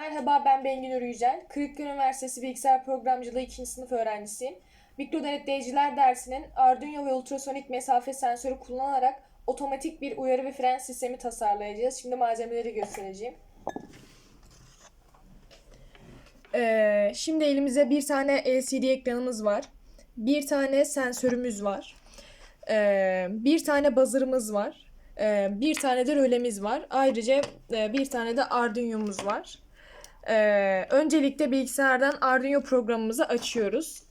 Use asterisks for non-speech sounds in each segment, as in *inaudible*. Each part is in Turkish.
Merhaba ben Bengin Yücel. Kırıkkale Üniversitesi Bilgisayar Programcılığı 2. sınıf öğrencisiyim. Mikro denetleyiciler dersinin Arduino ve ultrasonik mesafe sensörü kullanarak otomatik bir uyarı ve fren sistemi tasarlayacağız. Şimdi malzemeleri göstereceğim. Ee, şimdi elimize bir tane LCD ekranımız var. Bir tane sensörümüz var. Ee, bir tane buzzer'ımız var. Ee, bir tane de rölemiz var. Ayrıca e, bir tane de Arduino'muz var. Ee, öncelikle bilgisayardan Arduino programımızı açıyoruz.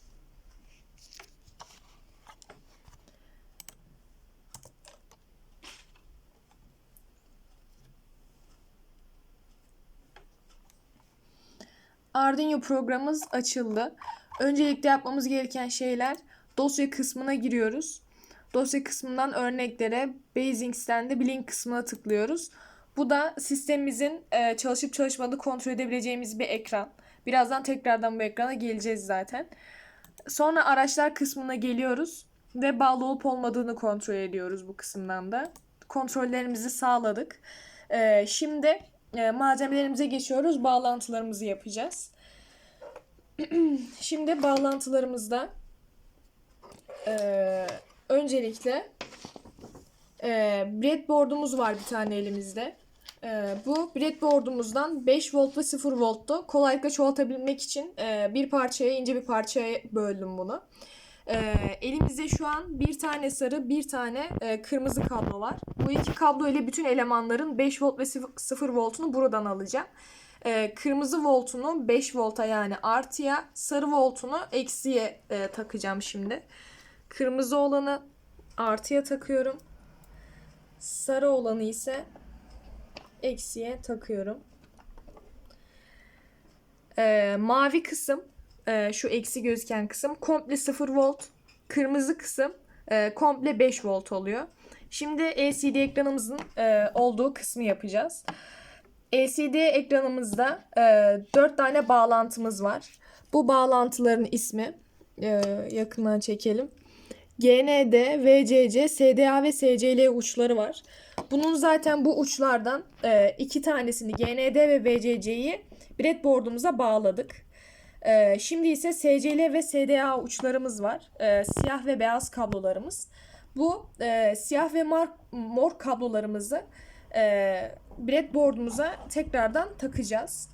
Arduino programımız açıldı. Öncelikle yapmamız gereken şeyler dosya kısmına giriyoruz. Dosya kısmından örneklere, Basics'ten de Blink kısmına tıklıyoruz. Bu da sistemimizin e, çalışıp çalışmadığını kontrol edebileceğimiz bir ekran. Birazdan tekrardan bu ekrana geleceğiz zaten. Sonra araçlar kısmına geliyoruz ve bağlı olup olmadığını kontrol ediyoruz bu kısımdan da. Kontrollerimizi sağladık. E, şimdi e, malzemelerimize geçiyoruz. Bağlantılarımızı yapacağız. *clears throat* şimdi bağlantılarımızda e, öncelikle e, breadboard'umuz var bir tane elimizde. E, bu breadboard'umuzdan 5 volt ve 0 volttu. Kolaylıkla çoğaltabilmek için e, bir parçaya ince bir parçaya böldüm bunu. E, elimizde şu an bir tane sarı bir tane e, kırmızı kablo var. Bu iki kablo ile bütün elemanların 5 volt ve 0 voltunu buradan alacağım. E, kırmızı voltunu 5 volta yani artıya, sarı voltunu eksiye e, takacağım şimdi. Kırmızı olanı artıya takıyorum. Sarı olanı ise eksiye takıyorum. Ee, mavi kısım e, şu eksi gözüken kısım komple 0 volt. Kırmızı kısım e, komple 5 volt oluyor. Şimdi LCD ekranımızın e, olduğu kısmı yapacağız. LCD ekranımızda e, 4 tane bağlantımız var. Bu bağlantıların ismi e, yakından çekelim. GND, VCC, SDA ve SCL uçları var. Bunun zaten bu uçlardan e, iki tanesini GND ve VCC'yi breadboard'umuza bağladık. E, şimdi ise SCL ve SDA uçlarımız var. E, siyah ve beyaz kablolarımız. Bu e, siyah ve mor, mor kablolarımızı e, breadboard'umuza tekrardan takacağız.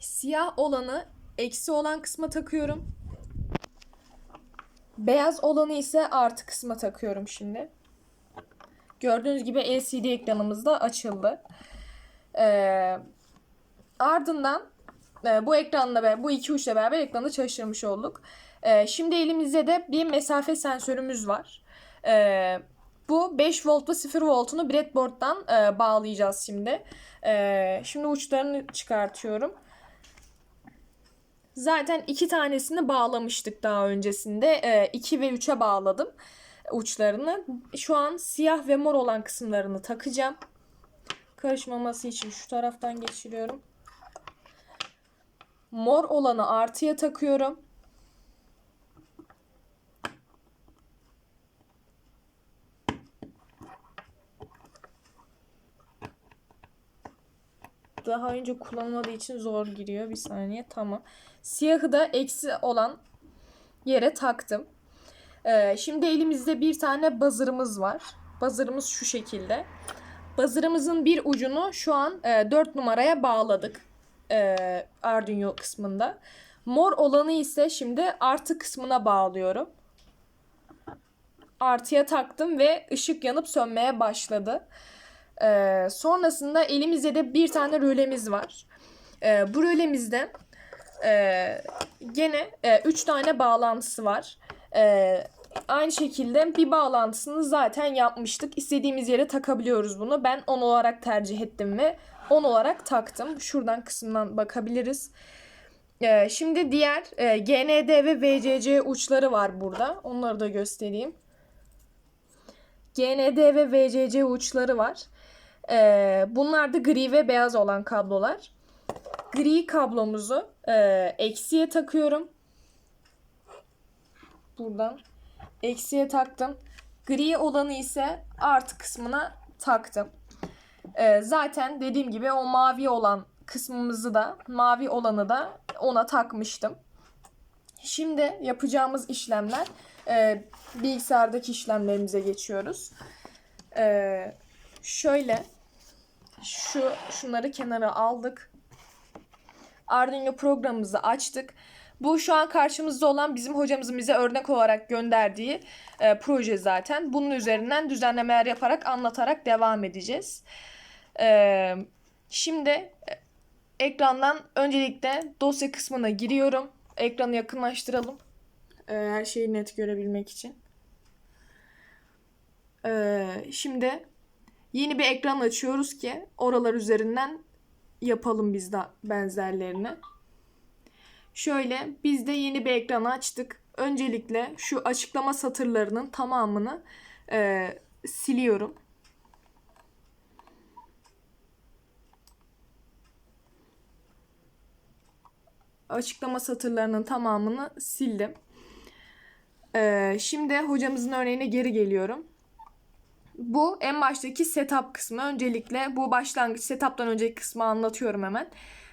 Siyah olanı eksi olan kısma takıyorum. Beyaz olanı ise artı kısma takıyorum şimdi. Gördüğünüz gibi LCD ekranımız da açıldı. Ee, ardından e, bu ekranla ve bu iki uçla beraber ekranı çalıştırmış olduk. Ee, şimdi elimizde de bir mesafe sensörümüz var. Ee, bu 5 volt ve 0 voltunu breadboard'dan e, bağlayacağız şimdi. Ee, şimdi uçlarını çıkartıyorum. Zaten iki tanesini bağlamıştık daha öncesinde. 2 ve 3'e bağladım uçlarını. Şu an siyah ve mor olan kısımlarını takacağım. Karışmaması için şu taraftan geçiriyorum. Mor olanı artıya takıyorum. Daha önce kullanılmadığı için zor giriyor. Bir saniye tamam. Siyahı da eksi olan yere taktım. Ee, şimdi elimizde bir tane buzzer'ımız var. Buzzer'ımız şu şekilde. Buzzer'ımızın bir ucunu şu an e, 4 numaraya bağladık. E, Arduino kısmında. Mor olanı ise şimdi artı kısmına bağlıyorum. Artıya taktım ve ışık yanıp sönmeye başladı. Ee, sonrasında elimizde de bir tane rölemiz var. Ee, bu rölemizde e, gene 3 e, tane bağlantısı var. E, aynı şekilde bir bağlantısını zaten yapmıştık. İstediğimiz yere takabiliyoruz bunu. Ben 10 olarak tercih ettim ve 10 olarak taktım. Şuradan kısımdan bakabiliriz. E, şimdi diğer e, GND ve VCC uçları var burada. Onları da göstereyim. GND ve VCC uçları var. Ee, bunlar da gri ve beyaz olan kablolar. Gri kablomuzu e, eksiye takıyorum. Buradan eksiye taktım. Gri olanı ise artı kısmına taktım. Ee, zaten dediğim gibi o mavi olan kısmımızı da mavi olanı da ona takmıştım. Şimdi yapacağımız işlemler e, bilgisayardaki işlemlerimize geçiyoruz. Ee, şöyle şu şunları kenara aldık. Arduino programımızı açtık. Bu şu an karşımızda olan bizim hocamızın bize örnek olarak gönderdiği e, proje zaten. Bunun üzerinden düzenlemeler yaparak anlatarak devam edeceğiz. E, şimdi e, ekrandan öncelikle dosya kısmına giriyorum. Ekranı yakınlaştıralım. E, her şeyi net görebilmek için. E, şimdi yeni bir ekran açıyoruz ki oralar üzerinden yapalım biz de benzerlerini. Şöyle biz de yeni bir ekran açtık. Öncelikle şu açıklama satırlarının tamamını e, siliyorum. Açıklama satırlarının tamamını sildim. E, şimdi hocamızın örneğine geri geliyorum. Bu en baştaki setup kısmı. Öncelikle bu başlangıç setup'tan önceki kısmı anlatıyorum hemen.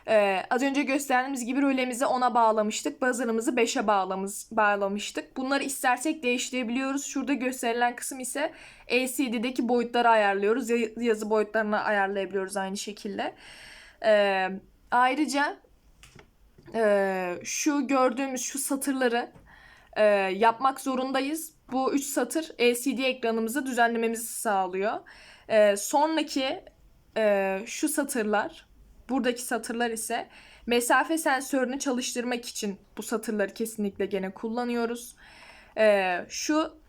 Ee, az önce gösterdiğimiz gibi rölemizi 10'a bağlamıştık. Buzzer'ımızı 5'e bağlamış, bağlamıştık. Bunları istersek değiştirebiliyoruz. Şurada gösterilen kısım ise LCD'deki boyutları ayarlıyoruz. Yazı boyutlarını ayarlayabiliyoruz aynı şekilde. Ee, ayrıca e, şu gördüğümüz şu satırları e, yapmak zorundayız. Bu 3 satır LCD ekranımızı düzenlememizi sağlıyor. E, sonraki e, şu satırlar Buradaki satırlar ise mesafe sensörünü çalıştırmak için bu satırları kesinlikle gene kullanıyoruz. Ee, şu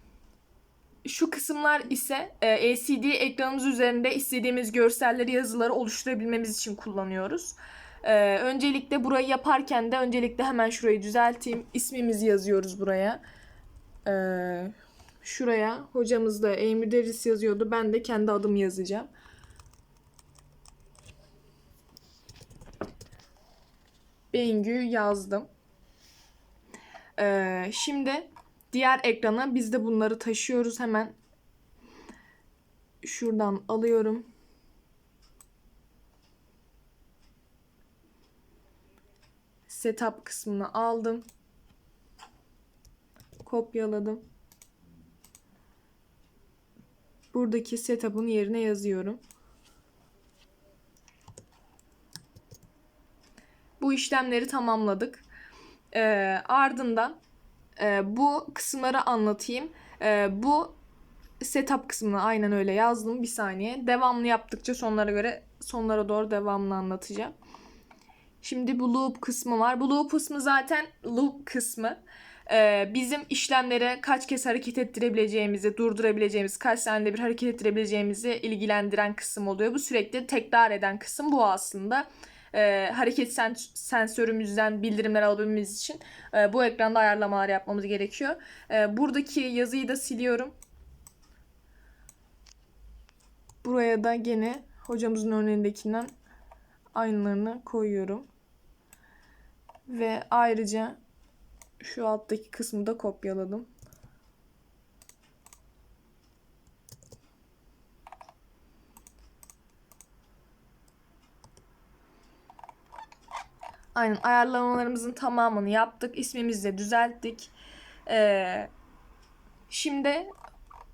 şu kısımlar ise e, LCD ekranımız üzerinde istediğimiz görselleri, yazıları oluşturabilmemiz için kullanıyoruz. Ee, öncelikle burayı yaparken de öncelikle hemen şurayı düzelteyim. İsmimizi yazıyoruz buraya. Ee, şuraya hocamız da Emir Deris yazıyordu. Ben de kendi adımı yazacağım. Bengü yazdım. Ee, şimdi diğer ekrana biz de bunları taşıyoruz hemen. Şuradan alıyorum. Setup kısmını aldım. Kopyaladım. Buradaki setup'ın yerine yazıyorum. bu işlemleri tamamladık. E, ardından e, bu kısımları anlatayım. E, bu setup kısmını aynen öyle yazdım bir saniye. Devamlı yaptıkça sonlara göre sonlara doğru devamlı anlatacağım. Şimdi bu loop kısmı var. Bu loop kısmı zaten loop kısmı e, bizim işlemlere kaç kez hareket ettirebileceğimizi, durdurabileceğimiz, kaç saniyede bir hareket ettirebileceğimizi ilgilendiren kısım oluyor. Bu sürekli tekrar eden kısım bu aslında e, hareket sens- sensörümüzden bildirimler alabilmemiz için e, bu ekranda ayarlamalar yapmamız gerekiyor. E, buradaki yazıyı da siliyorum. Buraya da gene hocamızın örneğindekinden aynılarını koyuyorum. Ve ayrıca şu alttaki kısmı da kopyaladım. Aynen ayarlamalarımızın tamamını yaptık. İsmimizi de düzelttik. Ee, şimdi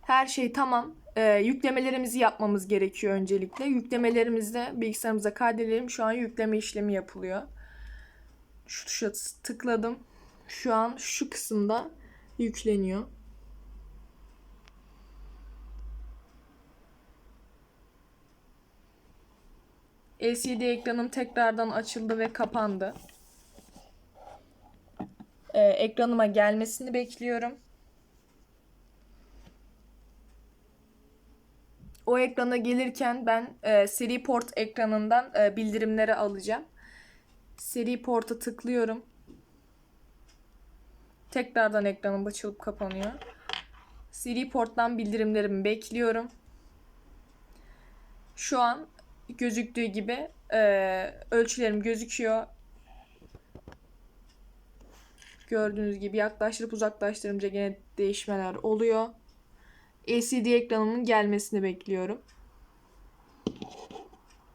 her şey tamam. Ee, yüklemelerimizi yapmamız gerekiyor öncelikle. Yüklemelerimizi bilgisayarımıza kaydedelim. Şu an yükleme işlemi yapılıyor. Şu tuşa tıkladım. Şu an şu kısımda yükleniyor. LCD ekranım tekrardan açıldı ve kapandı. Ee, ekranıma gelmesini bekliyorum. O ekrana gelirken ben e, seri port ekranından e, bildirimleri alacağım. Seri porta tıklıyorum. Tekrardan ekranım açılıp kapanıyor. Seri porttan bildirimlerimi bekliyorum. Şu an gözüktüğü gibi e, ölçülerim gözüküyor. Gördüğünüz gibi yaklaştırıp uzaklaştırınca gene değişmeler oluyor. LCD ekranımın gelmesini bekliyorum.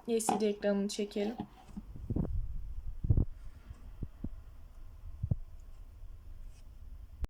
LCD ekranını çekelim.